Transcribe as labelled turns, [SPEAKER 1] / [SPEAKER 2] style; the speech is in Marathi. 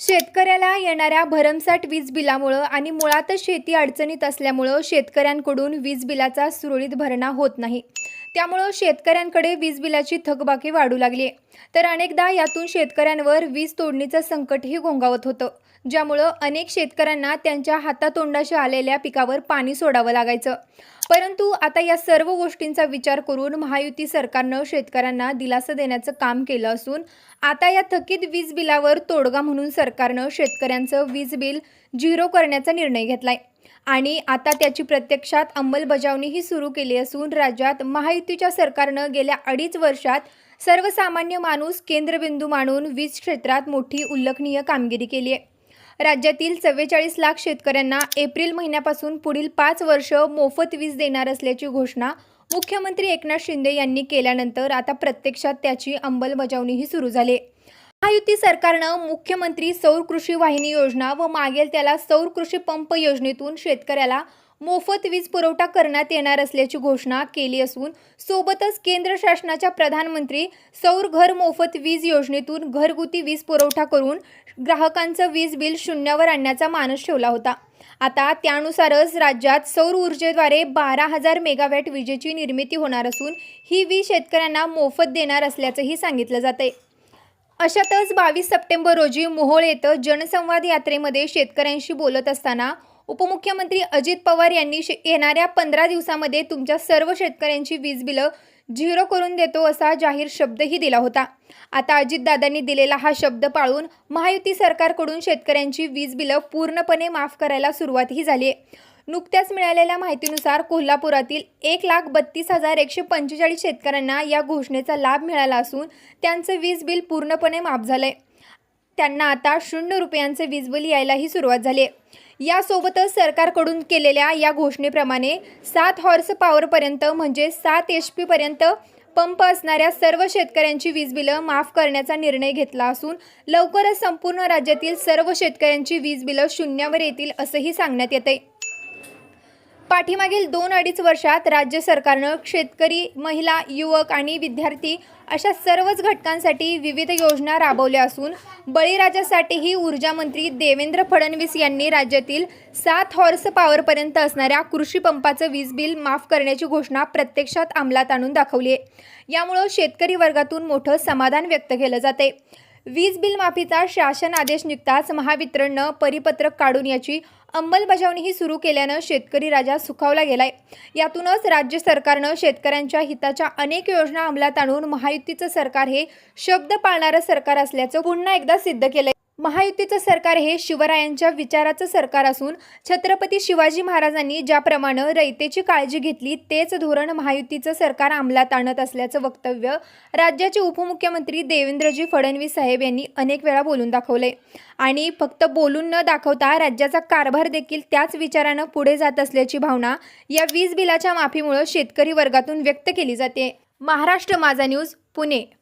[SPEAKER 1] शेतकऱ्याला येणाऱ्या भरमसाठ वीज बिलामुळं आणि मुळातच शेती अडचणीत असल्यामुळं शेतकऱ्यांकडून वीज बिलाचा सुरळीत भरणा होत नाही. त्यामुळं शेतकऱ्यांकडे वीज बिलाची थकबाकी वाढू लागली तर अनेकदा यातून शेतकऱ्यांवर वीज तोडणीचं संकटही घोंगावत होतं. ज्यामुळं अनेक शेतकऱ्यांना त्यांच्या हातातोंडाशी आलेल्या पिकावर पाणी सोडावं लागायचं. परंतु आता या सर्व गोष्टींचा विचार करून महायुती सरकारनं शेतकऱ्यांना दिलासा देण्याचं काम केलं असून आता या थकीत वीज बिलावर तोडगा म्हणून सरकारनं शेतकऱ्यांचं वीज बिल झिरो करण्याचा निर्णय घेतलाय. आणि आता त्याची प्रत्यक्षात अंमलबजावणीही सुरू केली असून राज्यात महायुतीच्या सरकारनं गेल्या अडीच वर्षात सर्वसामान्य माणूस केंद्रबिंदू मानून वीज क्षेत्रात मोठी उल्लेखनीय कामगिरी केली आहे. राज्यातील चव्वेचाळीस लाख शेतकऱ्यांना एप्रिल महिन्यापासून पुढील पाच वर्ष मोफत वीज देणार असल्याची घोषणा मुख्यमंत्री एकनाथ शिंदे यांनी केल्यानंतर आता प्रत्यक्षात त्याची अंमलबजावणीही सुरू झाली. महायुती सरकारनं मुख्यमंत्री सौर कृषी वाहिनी योजना व मागेल त्याला सौर कृषी पंप योजनेतून शेतकऱ्याला मोफत वीज पुरवठा करण्यात येणार असल्याची घोषणा केली असून सोबतच केंद्र शासनाच्या प्रधानमंत्री सौर घर मोफत वीज योजनेतून घरगुती वीज पुरवठा करून ग्राहकांचं वीज बिल शून्यावर आणण्याचा मानस ठेवला होता. आता त्यानुसारच राज्यात सौर ऊर्जेद्वारे बारा हजार मेगावॅट विजेची निर्मिती होणार असून ही वीज शेतकऱ्यांना मोफत देणार असल्याचंही सांगितलं जाते अशातच बावीस सप्टेंबर रोजी मोहोळ येथं जनसंवाद यात्रेमध्ये शेतकऱ्यांशी बोलत असताना उपमुख्यमंत्री अजित पवार यांनी शे येणाऱ्या पंधरा दिवसामध्ये तुमच्या सर्व शेतकऱ्यांची वीज बिलं झिरो करून देतो असा जाहीर शब्दही दिला होता. आता अजितदादांनी दिलेला हा शब्द पाळून महायुती सरकारकडून शेतकऱ्यांची वीज बिलं पूर्णपणे माफ करायला सुरुवातही झाली आहे नुकत्याच मिळालेल्या माहितीनुसार कोल्हापुरातील एक लाख बत्तीस हजार एकशे पंचेचाळीस शेतकऱ्यांना या घोषणेचा लाभ मिळाला असून त्यांचं वीज बिल पूर्णपणे माफ झालं आहे त्यांना आता शून्य रुपयांचे वीज बिल यायलाही सुरुवात झाली आहे. यासोबतच सरकारकडून केलेल्या या घोषणेप्रमाणे सात हॉर्स पॉवरपर्यंत म्हणजे सात एच पीपर्यंत पंप असणाऱ्या सर्व शेतकऱ्यांची वीज बिलं माफ करण्याचा निर्णय घेतला असून लवकरच संपूर्ण राज्यातील सर्व शेतकऱ्यांची वीज बिलं शून्यावर येतील असंही सांगण्यात येतं पाठीमागील दोन अडीच वर्षात राज्य सरकारनं शेतकरी महिला युवक आणि विद्यार्थी अशा सर्वच घटकांसाठी विविध योजना राबवल्या असून बळीराजासाठीही ऊर्जा मंत्री देवेंद्र फडणवीस यांनी राज्यातील सात हॉर्स पॉवरपर्यंत असणाऱ्या कृषी पंपाचं वीज बिल माफ करण्याची घोषणा प्रत्यक्षात अंमलात आणून दाखवली आहे. यामुळं शेतकरी वर्गातून मोठं समाधान व्यक्त केलं जाते वीज बिल माफीचा शासन आदेश निघताच महावितरणनं परिपत्रक काढून याची अंमलबजावणीही सुरू केल्यानं शेतकरी राजा सुखावला गेलाय. यातूनच राज्य सरकारनं शेतकऱ्यांच्या हिताच्या अनेक योजना अंमलात आणून महायुतीचं सरकार हे शब्द पाळणारं सरकार असल्याचं पुन्हा एकदा सिद्ध केलंय. महायुतीचं सरकार हे शिवरायांच्या विचाराचं सरकार असून छत्रपती शिवाजी महाराजांनी ज्याप्रमाणे रयतेची काळजी घेतली तेच धोरण महायुतीचं सरकार अंमलात आणत असल्याचं वक्तव्य राज्याचे उपमुख्यमंत्री देवेंद्रजी फडणवीस साहेब यांनी अनेक वेळा बोलून दाखवले. आणि फक्त बोलून न दाखवता राज्याचा कारभार देखील त्याच विचारानं पुढे जात असल्याची भावना या वीज बिलाच्या माफीमुळे शेतकरी वर्गातून व्यक्त केली जाते. महाराष्ट्र माझा न्यूज पुणे.